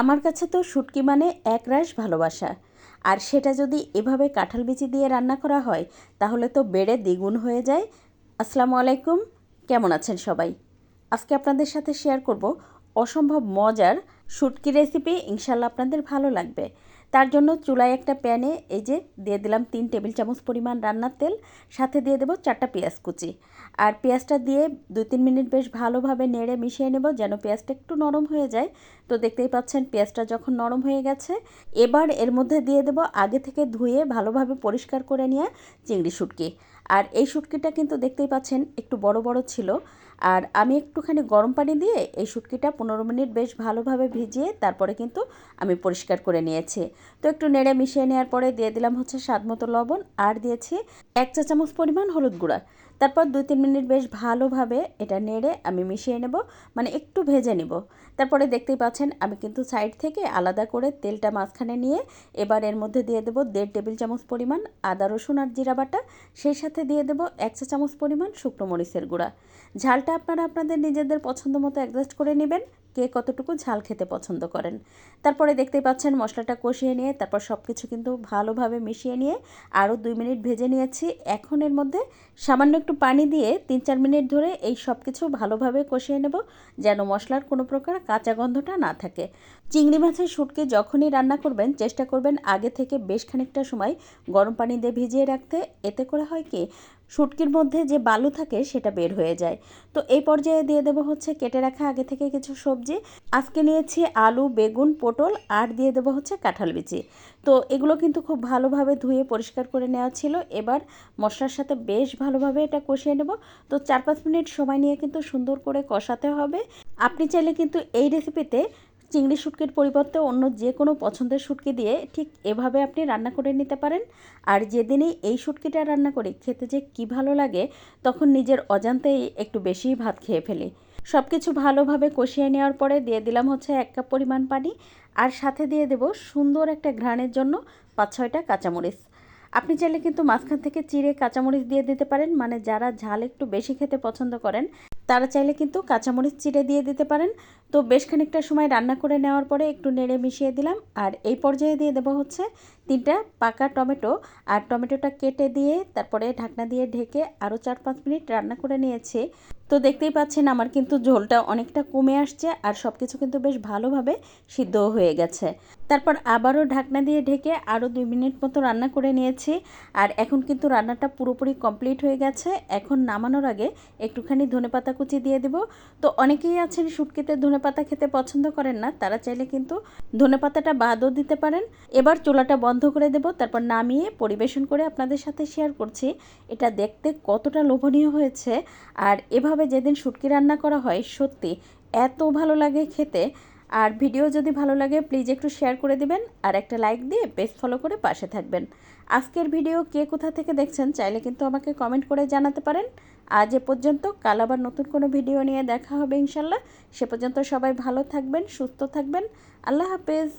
আমার কাছে তো শুটকি মানে একরাশ ভালোবাসা। আর সেটা যদি এভাবে কাঁঠাল বিচি দিয়ে রান্না করা হয়, তাহলে তো বেড়ে দ্বিগুণ হয়ে যায়। আসসালামু আলাইকুম, কেমন আছেন সবাই? আজকে আপনাদের সাথে শেয়ার করব অসম্ভব মজার শুটকি রেসিপি ইনশাল্লাহ আপনাদের ভালো লাগবে। তার জন্য চুলায় একটা প্যানে এই যে দিয়ে দিলাম তিন টেবিল চামচ পরিমাণ রান্নার তেল, সাথে দিয়ে দেবো চারটা পেঁয়াজ কুচি। আর পেঁয়াজটা দিয়ে দুই তিন মিনিট বেশ ভালোভাবে নেড়ে মিশিয়ে নেব যেন পেঁয়াজটা একটু নরম হয়ে যায়। তো দেখতেই পাচ্ছেন পেঁয়াজটা যখন নরম হয়ে গেছে, এবার এর মধ্যে দিয়ে দেবো আগে থেকে ধুয়ে ভালোভাবে পরিষ্কার করে নিয়ে চিংড়ি শুটকি। আর এই শুটকিটা কিন্তু দেখতেই পাচ্ছেন একটু বড় বড় ছিল। আর আমি একটুখানি গরম পানি দিয়ে এই শুটকিটা পনেরো মিনিট বেশ ভালোভাবে ভিজিয়ে তারপরে কিন্তু আমি পরিষ্কার করে নিয়েছি। তো একটু নেড়ে মিশিয়ে নেওয়ার পরে দিয়ে দিলাম হচ্ছে স্বাদ মতো লবণ আর দিয়েছি এক চা চামচ পরিমাণ হলুদ গুঁড়া। তারপর দুই তিন মিনিট বেশ ভালোভাবে এটা নেড়ে আমি মিশিয়ে নেব মানে একটু ভেজে নেব। তারপরে দেখতেই পাচ্ছেন আমি কিন্তু সাইড থেকে আলাদা করে তেলটা মাঝখানে নিয়ে এবার এর মধ্যে দিয়ে দেবো দেড় টেবিল চামচ পরিমাণ আদা, রসুন আর জিরা বাটা। সেই সাথে দিয়ে দেবো এক চা চামচ পরিমাণ শুকনো মরিচের গুঁড়া। ঝালটা আপনারা আপনাদের নিজেদের পছন্দ মতো অ্যাডজাস্ট করে নেবেন, কে কতটুকু ঝাল খেতে পছন্দ করেন। তারপরে দেখতেই পাচ্ছেন মশলাটা কষিয়ে নিয়ে, তারপর সব কিছু কিন্তু ভালোভাবে মিশিয়ে নিয়ে আরও দুই মিনিট ভেজে নিয়েছি। এখন এর মধ্যে সামান্য একটু পানি দিয়ে তিন চার মিনিট ধরে এই সব কিছু ভালোভাবে কষিয়ে নেব, যেন মশলার কোনো প্রকার কাঁচা গন্ধটা না থাকে। চিংড়ি মাছের শুটকে যখনই রান্না করবেন, চেষ্টা করবেন আগে থেকে বেশ খানিকটা সময় গরম পানি দিয়ে ভিজিয়ে রাখতে। এতে করে হয় কি শুটকির মধ্যে যে বালু থাকে সেটা বের হয়ে যায়। তো এই পর্যায়ে দিয়ে দেবো হচ্ছে কেটে রাখা আগে থেকে কিছু সবজি। আজকে নিয়েছি আলু, বেগুন, পটল আর দিয়ে দেবো হচ্ছে কাঁঠাল বিচি। তো এগুলো কিন্তু খুব ভালোভাবে ধুয়ে পরিষ্কার করে নেওয়া ছিল। এবার মশলার সাথে বেশ ভালোভাবে এটা কষিয়ে নেব। তো চার পাঁচ মিনিট সময় নিয়ে কিন্তু সুন্দর করে কষাতে হবে। আপনি চাইলে কিন্তু এই রেসিপিতে চিংড়ি শুটকির পরিবর্তে অন্য যে কোনো পছন্দের শুটকি দিয়ে ঠিক এভাবে আপনি রান্না করে নিতে পারেন। আর যেদিনই এই শুটকিটা রান্না করি, খেতে যে কী ভালো লাগে, তখন নিজের অজান্তেই একটু বেশিই ভাত খেয়ে ফেলি। সব কিছু ভালোভাবে কষিয়ে নেওয়ার পরে দিয়ে দিলাম হচ্ছে এক কাপ পরিমাণ পানি। আর সাথে দিয়ে দেব সুন্দর একটা ঘ্রাণের জন্য পাঁচ ছয়টা কাঁচামরিচ। আপনি চাইলে কিন্তু মাঝখান থেকে চিড়ে কাঁচামরিচ দিয়ে দিতে পারেন মানে যারা ঝাল একটু বেশি খেতে পছন্দ করেন, তারা চাইলে কিন্তু কাঁচামরিচ চিড়ে দিয়ে দিতে পারেন। তো বেশ খানিকটা সময় রান্না করে নেওয়ার পরে একটু নেড়ে মিশিয়ে দিলাম। আর এই পর্যায়ে দিয়ে দেবো হচ্ছে তিনটা পাকা টমেটো। আর টমেটোটা কেটে দিয়ে তারপরে ঢাকনা দিয়ে ঢেকে আরও চার পাঁচ মিনিট রান্না করে নিয়েছি। তো দেখতেই পাচ্ছেন আমার কিন্তু ঝোলটা অনেকটা কমে আসছে আর সব কিছু কিন্তু বেশ ভালোভাবে সিদ্ধ হয়ে গেছে। তারপর আবারও ঢাকনা দিয়ে ঢেকে আরও দুই মিনিট মতো রান্না করে নিয়েছি। আর এখন কিন্তু রান্নাটা পুরোপুরি কমপ্লিট হয়ে গেছে। এখন নামানোর আগে একটুখানি ধনেপাতা কুচি দিয়ে দেব। তো অনেকেই আছেন শুটকিতে ধনেপাতা খেতে পছন্দ করেন না, তারা চাইলে কিন্তু ধনেপাতাটা বাদও দিতে পারেন। এবার চুলাটা বন্ধ করে দেব, তারপর নামিয়ে পরিবেশন করে আপনাদের সাথে শেয়ার করছি। এটা দেখতে কতটা লোভনীয় হয়েছে। আর এভাবে যেদিন শুটকি রান্না করা হয়, সত্যি এত ভালো লাগে খেতে। আর ভিডিও যদি ভালো লাগে প্লিজ একটু শেয়ার করে দিবেন আর একটা লাইক দিয়ে পেজ ফলো করে পাশে থাকবেন। আজকের ভিডিও কে কোথা থেকে দেখছেন চাইলে কিন্তু আমাকে কমেন্ট করে জানাতে পারেন। আজ এ পর্যন্ত, কাল আবার নতুন কোনো ভিডিও নিয়ে দেখা হবে ইনশাল্লাহ। সে পর্যন্ত সবাই ভালো থাকবেন, সুস্থ থাকবেন। আল্লাহ হাফেজ।